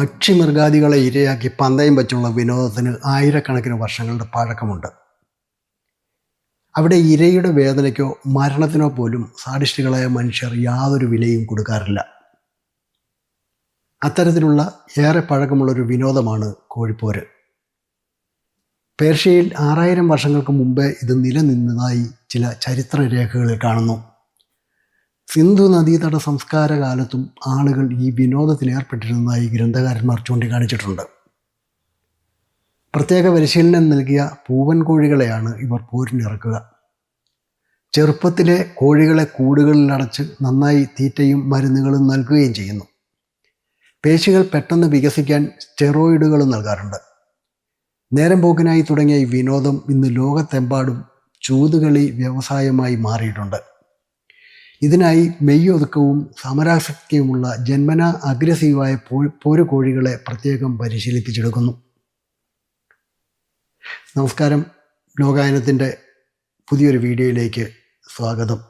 പക്ഷിമൃഗാദികളെ ഇരയാക്കി പന്തയം വച്ചുള്ള വിനോദത്തിന് ആയിരക്കണക്കിന് വർഷങ്ങളുടെ പഴക്കമുണ്ട്. അവിടെ ഇരയുടെ വേദനയ്ക്കോ മരണത്തിനോ പോലും സാഡിസ്റ്റുകളായ മനുഷ്യർ യാതൊരു വിലയും കൊടുക്കാറില്ല. അത്തരത്തിലുള്ള ഏറെ പഴക്കമുള്ളൊരു വിനോദമാണ് കോഴിപ്പോര്. പേർഷ്യയിൽ ആറായിരം വർഷങ്ങൾക്ക് മുമ്പേ ഇത് നിലനിന്നതായി ചില ചരിത്രരേഖകളിൽ കാണുന്നു. സിന്ധു നദീതട സംസ്കാര കാലത്തും ആളുകൾ ഈ വിനോദത്തിൽ ഏർപ്പെട്ടിരുന്നതായി ഗ്രന്ഥകാരന്മാർ ചൂണ്ടിക്കാണിച്ചിട്ടുണ്ട്. പ്രത്യേക പരിശീലനം നൽകിയ പൂവൻ കോഴികളെയാണ് ഇവർ പോരിനിറക്കുക. ചെറുപ്പത്തിലെ കോഴികളെ കൂടുകളിൽ അടച്ച് നന്നായി തീറ്റയും മരുന്നുകളും നൽകുകയും ചെയ്യുന്നു. പേശികൾ പെട്ടെന്ന് വികസിക്കാൻ സ്റ്റെറോയിഡുകളും നൽകാറുണ്ട്. നേരം പോക്കിനായി തുടങ്ങിയ ഈ വിനോദം ഇന്ന് ലോകത്തെമ്പാടും ചൂതുകളി വ്യവസായമായി മാറിയിട്ടുണ്ട്. ഇതിനായി മെയ്യൊതുക്കവും സമരാസക്തിയുമുള്ള ജന്മന അഗ്രസീവായ പോരു കോഴികളെ പ്രത്യേകം പരിശീലിപ്പിച്ചെടുക്കുന്നു. നമസ്കാരം. ലോകായനത്തിന്റെ പുതിയൊരു വീഡിയോയിലേക്ക് സ്വാഗതം.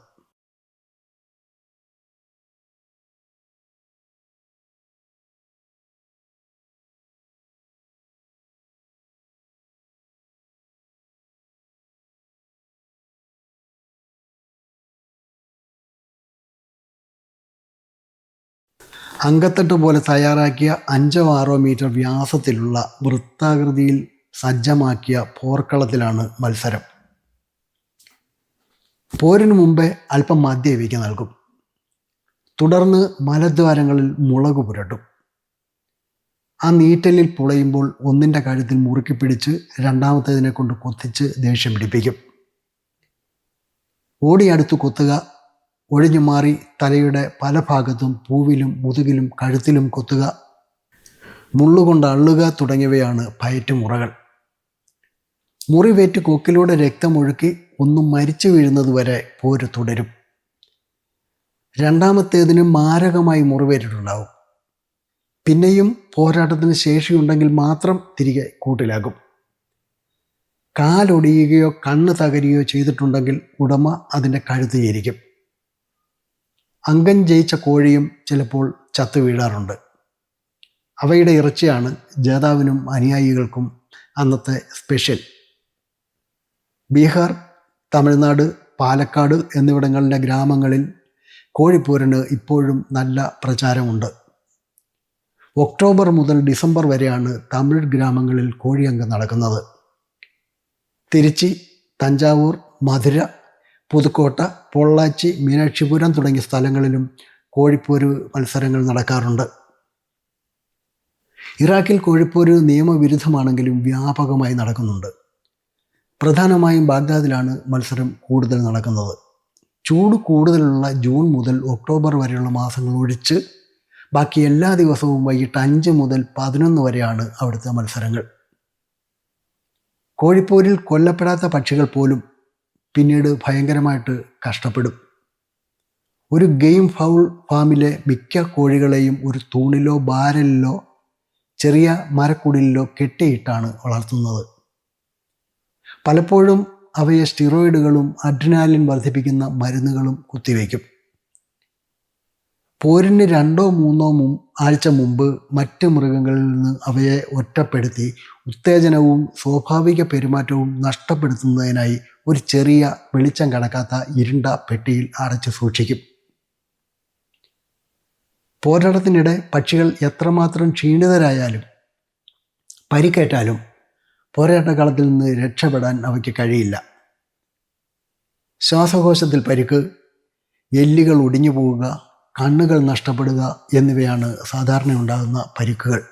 അങ്കത്തട്ട് പോലെ തയ്യാറാക്കിയ അഞ്ചോ ആറോ മീറ്റർ വ്യാസത്തിലുള്ള വൃത്താകൃതിയിൽ സജ്ജമാക്കിയ പോർക്കളത്തിലാണ് മത്സരം. പോരിന് മുമ്പേ അല്പം മദ്യവിക്ക് നൽകും. തുടർന്ന് മലദ്വാരങ്ങളിൽ മുളക് പുരട്ടും. ആ നീറ്റലിൽ പുളയുമ്പോൾ ഒന്നിന്റെ കഴുത്തിൽ മുറുക്കി പിടിച്ച് രണ്ടാമത്തേതിനെ കൊണ്ട് കൊത്തിച്ച് ദേഷ്യം പിടിപ്പിക്കും. ഓടിയടുത്ത് കൊത്തുക ഒഴിഞ്ഞു മാറി തലയുടെ പല ഭാഗത്തും പൂവിലും മുതുകിലും കഴുത്തിലും കൊത്തുക. മുള്ളുകൊണ്ട് അള്ളുക തുടങ്ങിയവയാണ് ഭയറ്റുമുറകൾ മുറിവേറ്റ് കൊക്കിലൂടെ രക്തമൊഴുക്കി ഒന്നും മരിച്ചു വീഴുന്നതുവരെ പോര് തുടരും. രണ്ടാമത്തേതിന് മാരകമായി മുറിവേറ്റിട്ടുണ്ടാവും. പിന്നെയും പോരാട്ടത്തിന് ശേഷിയുണ്ടെങ്കിൽ മാത്രം തിരികെ കൂട്ടിലാകും കാലൊടിയുകയോ കണ്ണ് തകരുകയോ ചെയ്തിട്ടുണ്ടെങ്കിൽ ഉടമ അതിന്റെ കഴുത്ത് ചേരിക്കും അംഗം ജയിച്ച കോഴിയും ചിലപ്പോൾ ചത്തു വീഴാറുണ്ട്. അവയുടെ ഇറച്ചിയാണ് ജേതാവിനും അനുയായികൾക്കും അന്നത്തെ സ്പെഷ്യൽ. ബീഹാർ തമിഴ്നാട് പാലക്കാട് എന്നിവിടങ്ങളിലെ ഗ്രാമങ്ങളിൽ കോഴിപ്പോരിന് ഇപ്പോഴും നല്ല പ്രചാരമുണ്ട്. ഒക്ടോബർ മുതൽ ഡിസംബർ വരെയാണ് തമിഴ് ഗ്രാമങ്ങളിൽ കോഴിയങ്കം നടക്കുന്നത്. തിരുച്ചി തഞ്ചാവൂർ മധുര പുതുക്കോട്ട പൊള്ളാച്ചി മീനാക്ഷിപുരം തുടങ്ങിയ സ്ഥലങ്ങളിലും കോഴിപ്പോര് മത്സരങ്ങൾ നടക്കാറുണ്ട്. ഇറാഖിൽ കോഴിപ്പോര് നിയമവിരുദ്ധമാണെങ്കിലും വ്യാപകമായി നടക്കുന്നുണ്ട്. പ്രധാനമായും ബാഗ്ദാദിലാണ് മത്സരം കൂടുതൽ നടക്കുന്നത്. ചൂട് കൂടുതലുള്ള ജൂൺ മുതൽ ഒക്ടോബർ വരെയുള്ള മാസങ്ങൾ ഒഴിച്ച് ബാക്കി എല്ലാ ദിവസവും വൈകിട്ട് അഞ്ച് മുതൽ പതിനൊന്ന് വരെയാണ് അവിടുത്തെ മത്സരങ്ങൾ. കോഴിപ്പോരിൽ കൊല്ലപ്പെടാത്ത പക്ഷികൾ പോലും പിന്നീട് ഭയങ്കരമായിട്ട് കഷ്ടപ്പെടും. ഒരു ഗെയിം ഫൗൾ ഫാമിലെ മിക്ക കോഴികളെയും ഒരു തൂണിലോ ബാരലിലോ ചെറിയ മരക്കുടിലിലോ കെട്ടിയിട്ടാണ് വളർത്തുന്നത്. പലപ്പോഴും അവയെ സ്റ്റിറോയിഡുകളും അഡ്രിനാലിൻ വർദ്ധിപ്പിക്കുന്ന മരുന്നുകളും കുത്തിവയ്ക്കും പോരിന് രണ്ടോ മൂന്നോ മും ആഴ്ച മുമ്പ് മറ്റ് മൃഗങ്ങളിൽ നിന്ന് അവയെ ഒറ്റപ്പെടുത്തി ഉത്തേജനവും സ്വാഭാവിക പെരുമാറ്റവും നഷ്ടപ്പെടുത്തുന്നതിനായി ഒരു ചെറിയ വെളിച്ചം കടക്കാത്ത ഇരുണ്ട പെട്ടിയിൽ അടച്ചു സൂക്ഷിക്കും. പോരാട്ടത്തിനിടെ പക്ഷികൾ എത്രമാത്രം ക്ഷീണിതരായാലും പരിക്കേറ്റാലും പോരാട്ടക്കളത്തിൽ നിന്ന് രക്ഷപ്പെടാൻ അവയ്ക്ക് കഴിയില്ല. ശ്വാസകോശത്തിൽ പരിക്ക് എല്ലുകൾ ഒടിഞ്ഞു പോവുക കണ്ണുകൾ നഷ്ടപ്പെടുക എന്നിവയാണ് സാധാരണ ഉണ്ടാകുന്ന പരിക്കുകൾ.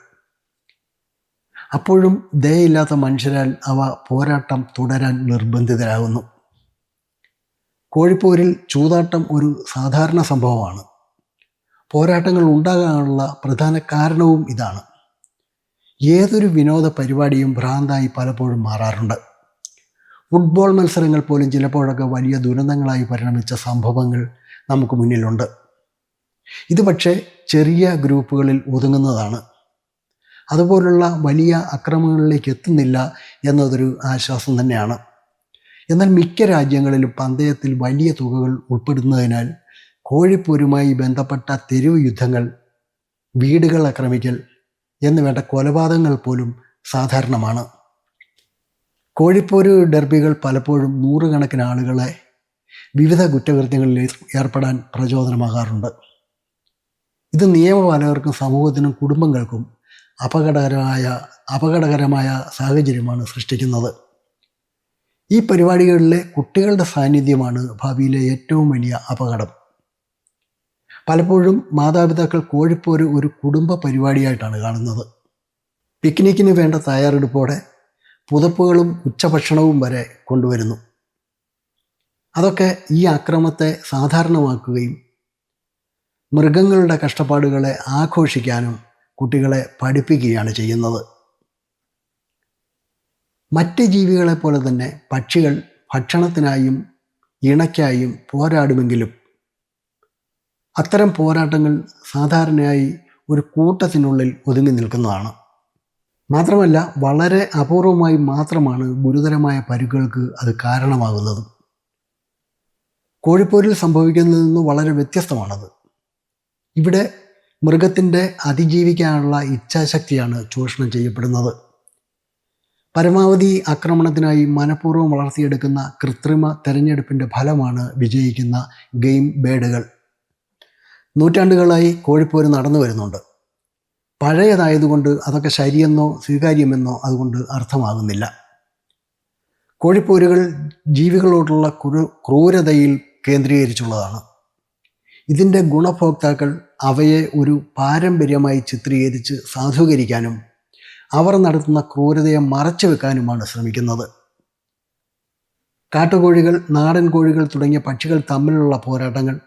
അപ്പോഴും ദയയില്ലാത്ത മനുഷ്യരാൽ അവ പോരാട്ടം തുടരാൻ നിർബന്ധിതരാകുന്നു. കോഴിപ്പോരിൽ ചൂതാട്ടം ഒരു സാധാരണ സംഭവമാണ്. പോരാട്ടങ്ങൾ ഉണ്ടാകാനുള്ള പ്രധാന കാരണവും ഇതാണ്. ഏതൊരു വിനോദ പരിപാടിയും ഭ്രാന്തായി പലപ്പോഴും മാറാറുണ്ട്. ഫുട്ബോൾ മത്സരങ്ങൾ പോലും ചിലപ്പോഴൊക്കെ വലിയ ദുരന്തങ്ങളായി പരിണമിച്ച സംഭവങ്ങൾ നമുക്ക് മുന്നിലുണ്ട്. ഇത് പക്ഷേ ചെറിയ ഗ്രൂപ്പുകളിൽ ഒതുങ്ങുന്നതാണ്. അതുപോലുള്ള വലിയ അക്രമങ്ങളിലേക്ക് എത്തുന്നില്ല എന്നതൊരു ആശ്വാസം തന്നെയാണ്. എന്നാൽ മിക്ക രാജ്യങ്ങളിലും പന്തയത്തിൽ വലിയ തുകകൾ ഉൾപ്പെടുന്നതിനാൽ കോഴിപ്പോരുമായി ബന്ധപ്പെട്ട തെരുവ് യുദ്ധങ്ങൾ വീടുകൾ ആക്രമിക്കൽ എന്നുവേണ്ട കൊലപാതകങ്ങൾ പോലും സാധാരണമാണ്. കോഴിപ്പോര് ഡെർബികൾ പലപ്പോഴും നൂറുകണക്കിന് ആളുകളെ വിവിധ കുറ്റകൃത്യങ്ങളിൽ ഏർപ്പെടാൻ പ്രചോദനമാകാറുണ്ട്. ഇത് നിയമപാലകർക്കും സമൂഹത്തിനും കുടുംബങ്ങൾക്കും അപകടകരമായ അപകടകരമായ സാഹചര്യമാണ് സൃഷ്ടിക്കുന്നത്. ഈ പരിപാടികളിലെ കുട്ടികളുടെ സാന്നിധ്യമാണ് ഭാവിയിലെ ഏറ്റവും വലിയ അപകടം. പലപ്പോഴും മാതാപിതാക്കൾ കോഴിപ്പോര് ഒരു കുടുംബ പരിപാടിയായിട്ടാണ് കാണുന്നത്. പിക്നിക്കിന് വേണ്ട തയ്യാറെടുപ്പോടെ പുതപ്പുകളും ഉച്ചഭക്ഷണവും വരെ കൊണ്ടുവരുന്നു. അതൊക്കെ ഈ അക്രമത്തെ സാധാരണമാക്കുകയും മൃഗങ്ങളുടെ കഷ്ടപ്പാടുകളെ ആഘോഷിക്കാനും കുട്ടികളെ പഠിപ്പിക്കുകയാണ് ചെയ്യുന്നത്. മറ്റ് ജീവികളെ പോലെ തന്നെ പക്ഷികൾ ഭക്ഷണത്തിനായും ഇണയ്ക്കായും പോരാടുമെങ്കിലും അത്തരം പോരാട്ടങ്ങൾ സാധാരണയായി ഒരു കൂട്ടത്തിനുള്ളിൽ ഒതുങ്ങി നിൽക്കുന്നതാണ്. മാത്രമല്ല വളരെ അപൂർവമായി മാത്രമാണ് ഗുരുതരമായ പരുക്കുകൾക്ക് അത് കാരണമാകുന്നത്. കോഴിപ്പോരിൽ സംഭവിക്കുന്നതിൽ നിന്ന് വളരെ വ്യത്യസ്തമാണത്. ഇവിടെ മൃഗത്തിന്റെ അതിജീവിക്കാനുള്ള ഇച്ഛാശക്തിയാണ് ചൂഷണം ചെയ്യപ്പെടുന്നത്. പരമാവധി ആക്രമണത്തിനായി മനഃപൂർവം വളർത്തിയെടുക്കുന്ന കൃത്രിമ തെരഞ്ഞെടുപ്പിന്റെ ഫലമാണ് വിജയിക്കുന്ന ഗെയിം ബേഡുകൾ. നൂറ്റാണ്ടുകളായി കോഴിപ്പോര് നടന്നു വരുന്നുണ്ട്. പഴയതായതുകൊണ്ട് അതൊക്കെ ശരിയെന്നോ സ്വീകാര്യമെന്നോ അതുകൊണ്ട് അർത്ഥമാകുന്നില്ല. കോഴിപ്പോരുകൾ ജീവികളോടുള്ള ക്രൂരതയിൽ കേന്ദ്രീകരിച്ചുള്ളതാണ്. ഇതിന്റെ ഗുണഭോക്താക്കൾ അവയെ ഒരു പാരമ്പര്യമായി ചിത്രീകരിച്ച് സാധൂകരിക്കാനും അവർ നടത്തുന്ന ക്രൂരതയെ മറച്ചു വെക്കാനുമാണ് ശ്രമിക്കുന്നത്. കാട്ടുകോഴികൾ നാടൻ കോഴികൾ തുടങ്ങിയ പക്ഷികൾ തമ്മിലുള്ള പോരാട്ടങ്ങൾ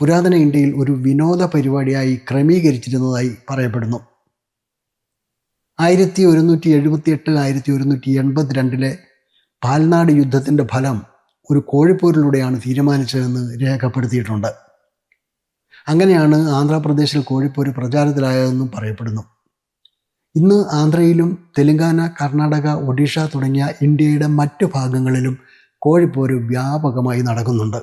പുരാതന ഇന്ത്യയിൽ ഒരു വിനോദ പരിപാടിയായി ക്രമീകരിച്ചിരുന്നതായി പറയപ്പെടുന്നു. ആയിരത്തി ഒരുന്നൂറ്റി എഴുപത്തി എട്ട് ആയിരത്തി ഒരുന്നൂറ്റി എൺപത്തിരണ്ടിലെ പാൽനാട് യുദ്ധത്തിന്റെ ഫലം ഒരു കോഴിപ്പോരിലൂടെയാണ് തീരുമാനിച്ചതെന്ന് രേഖപ്പെടുത്തിയിട്ടുണ്ട്. അങ്ങനെയാണ് ആന്ധ്രാപ്രദേശിൽ കോഴിപ്പോര് പ്രചാരത്തിലായതെന്നും പറയപ്പെടുന്നു. ഇന്ന് ആന്ധ്രയിലും തെലങ്കാന കർണാടക ഒഡീഷ തുടങ്ങിയ ഇന്ത്യയുടെ മറ്റു ഭാഗങ്ങളിലും കോഴിപ്പോര് വ്യാപകമായി നടക്കുന്നുണ്ട്.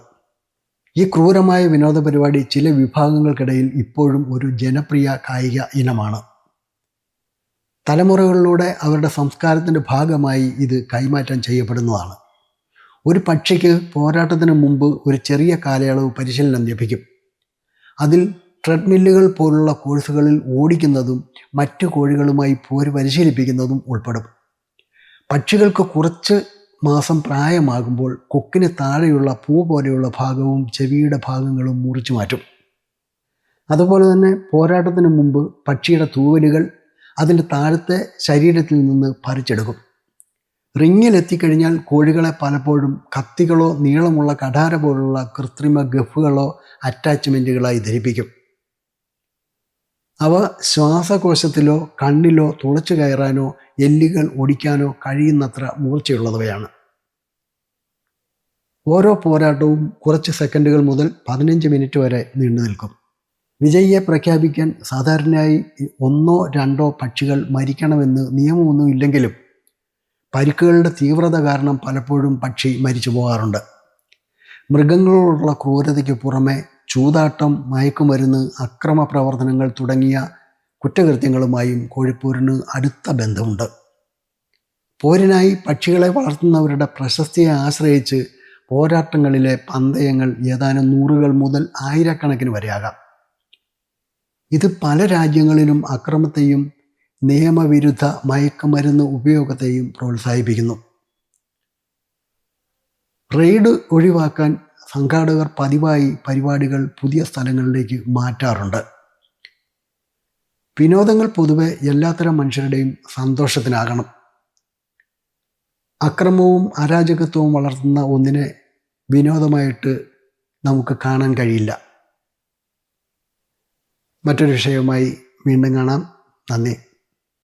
ഈ ക്രൂരമായ വിനോദ പരിപാടി ചില വിഭാഗങ്ങൾക്കിടയിൽ ഇപ്പോഴും ഒരു ജനപ്രിയ കായിക ഇനമാണ്. തലമുറകളിലൂടെ അവരുടെ സംസ്കാരത്തിന്റെ ഭാഗമായി ഇത് കൈമാറ്റം ചെയ്യപ്പെടുന്നതാണ്. ഒരു പക്ഷിക്ക് പോരാട്ടത്തിന് മുമ്പ് ഒരു ചെറിയ കാലയളവ് പരിശീലനം ലഭിക്കും. അതിൽ ട്രെഡ്മില്ലുകൾ പോലുള്ള കോഴ്സുകളിൽ ഓടിക്കുന്നതും മറ്റു കോഴികളുമായി പോര് പരിശീലിപ്പിക്കുന്നതും ഉൾപ്പെടും. പക്ഷികൾക്ക് കുറച്ച് മാസം പ്രായമാകുമ്പോൾ കൊക്കിന് താഴെയുള്ള പൂ പോലെയുള്ള ഭാഗവും ചെവിയുടെ ഭാഗങ്ങളും മുറിച്ചു മാറ്റും. അതുപോലെ തന്നെ പോരാട്ടത്തിന് മുമ്പ് പക്ഷിയുടെ തൂവലുകൾ അതിന്റെ താഴത്തെ ശരീരത്തിൽ നിന്ന് പറിച്ചെടുക്കും. റിങ്ങിലെത്തിക്കഴിഞ്ഞാൽ കോഴികളെ പലപ്പോഴും കത്തികളോ നീളമുള്ള കഠാര പോലുള്ള കൃത്രിമ ഗഫുകളോ അറ്റാച്ച്മെന്റുകളായി ധരിപ്പിക്കും. അവ ശ്വാസകോശത്തിലോ കണ്ണിലോ തുളച്ചു കയറാനോ എല്ലുകൾ ഒടിക്കാനോ കഴിയുന്നത്ര മൂർച്ചയുള്ളവയാണ്. ഓരോ പോരാട്ടവും കുറച്ച് സെക്കൻഡുകൾ മുതൽ പതിനഞ്ച് മിനിറ്റ് വരെ നീണ്ടു നിൽക്കും. വിജയിയെ പ്രഖ്യാപിക്കാൻ സാധാരണയായി ഒന്നോ രണ്ടോ പക്ഷികൾ മരിക്കണമെന്ന് നിയമമൊന്നും ഇല്ലെങ്കിലും പരിക്കുകളുടെ തീവ്രത കാരണം പലപ്പോഴും പക്ഷി മരിച്ചു പോകാറുണ്ട്. മൃഗങ്ങളോടുള്ള ക്രൂരതയ്ക്ക് പുറമെ ചൂതാട്ടം മയക്കുമരുന്ന് അക്രമ പ്രവർത്തനങ്ങൾ തുടങ്ങിയ കുറ്റകൃത്യങ്ങളുമായും കോഴിപ്പോരിന് അടുത്ത ബന്ധമുണ്ട്. പോരിനായി പക്ഷികളെ വളർത്തുന്നവരുടെ പ്രശസ്തിയെ ആശ്രയിച്ച് പോരാട്ടങ്ങളിലെ പന്തയങ്ങൾ ഏതാനും നൂറുകൾ മുതൽ ആയിരക്കണക്കിന് വരെയാകാം. ഇത് പല രാജ്യങ്ങളിലും അക്രമത്തെയും നിയമവിരുദ്ധ മയക്കുമരുന്ന് ഉപയോഗത്തെയും പ്രോത്സാഹിപ്പിക്കുന്നു. റെയ്ഡ് ഒഴിവാക്കാൻ സംഘാടകർ പതിവായി പരിപാടികൾ പുതിയ സ്ഥലങ്ങളിലേക്ക് മാറ്റാറുണ്ട്. വിനോദങ്ങൾ പൊതുവെ എല്ലാത്തരം മനുഷ്യരുടെയും സന്തോഷത്തിനാകണം. അക്രമവും അരാജകത്വവും വളർത്തുന്ന ഒന്നിനെ വിനോദമായിട്ട് നമുക്ക് കാണാൻ കഴിയില്ല. മറ്റൊരു വിഷയവുമായി വീണ്ടും കാണാം. നന്ദി.